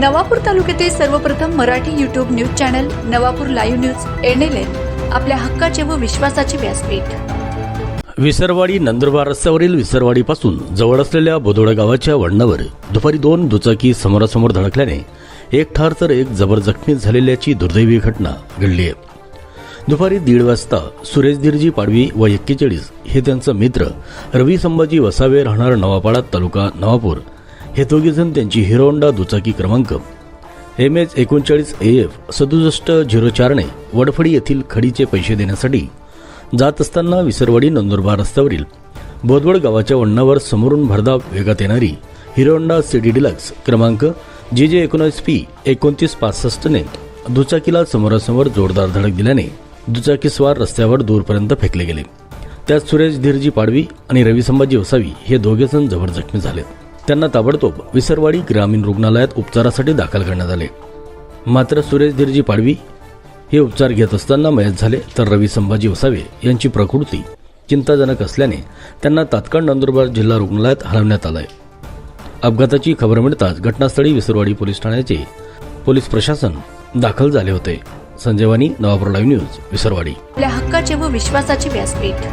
नवापूर तालुक्यातील सर्वप्रथम Marathi YouTube news channel Navapur live news NLN आपल्या हक्काचे व विश्वासाचे व्यासपीठ. विसरवाडी नंदुरबार रस्त्यावरील विसरवाडीपासून जवळ असलेल्या बोदोडा गावाच्या वळणावर दुपारी दोन दुचाकी समोरासमोर धडकल्याने एक ठार तर एक जबर जखमी झालेल्याची दुर्दैवी घटना घडली आहे. दुपारी दीड वाजता सुरेश धीरजी पाडवी व एक्केचाळीस हे त्यांचा मित्र रवी संभाजी वसावे राहणार नवापाडा तालुका नवापूर हे दोघेजण त्यांची हिरोंडा दुचाकी क्रमांक. एम एच एकोणचाळीस ए एफ सदुसष्ट झिरो चारने वडफडी येथील खडीचे पैसे देण्यासाठी जात असताना विसरवाडी नंदुरबार रस्त्यावरील बोदवड गावाच्या वळणावर समोरून भरधाव वेगात येणारी हिरोंडा सिटी डिलक्स क्रमांक जे जे एकोणीस पी एकोणतीस पासष्टने दुचाकीला समोरासमोर जोरदार धडक दिल्याने दुचाकीस्वार रस्त्यावर दूरपर्यंत फेकले गेले. त्यात सुरेश धीरजी पाडवी आणि रवी संभाजी वसावी हे दोघेजण जबर जखमी झालेत त्यांना ताबडतोब विसरवाडी ग्रामीण रुग्णालयात उपचारासाठी दाखल करण्यात आले. मात्र सुरेश धीरजी पाडवी हे उपचार घेत असताना मयत झाले तर रवी संभाजी वसावे यांची प्रकृती चिंताजनक असल्याने त्यांना तात्काळ नंदुरबार जिल्हा रुग्णालयात हलवण्यात आलं आहे अपघाताची खबर मिळताच घटनास्थळी विसरवाडी पोलीस ठाण्याचे पोलीस प्रशासन दाखल झाले होते. Sanjayvani Navapur live news Visarwadi. आपल्या हक्काचे व विश्वासाचे व्यासपीठ.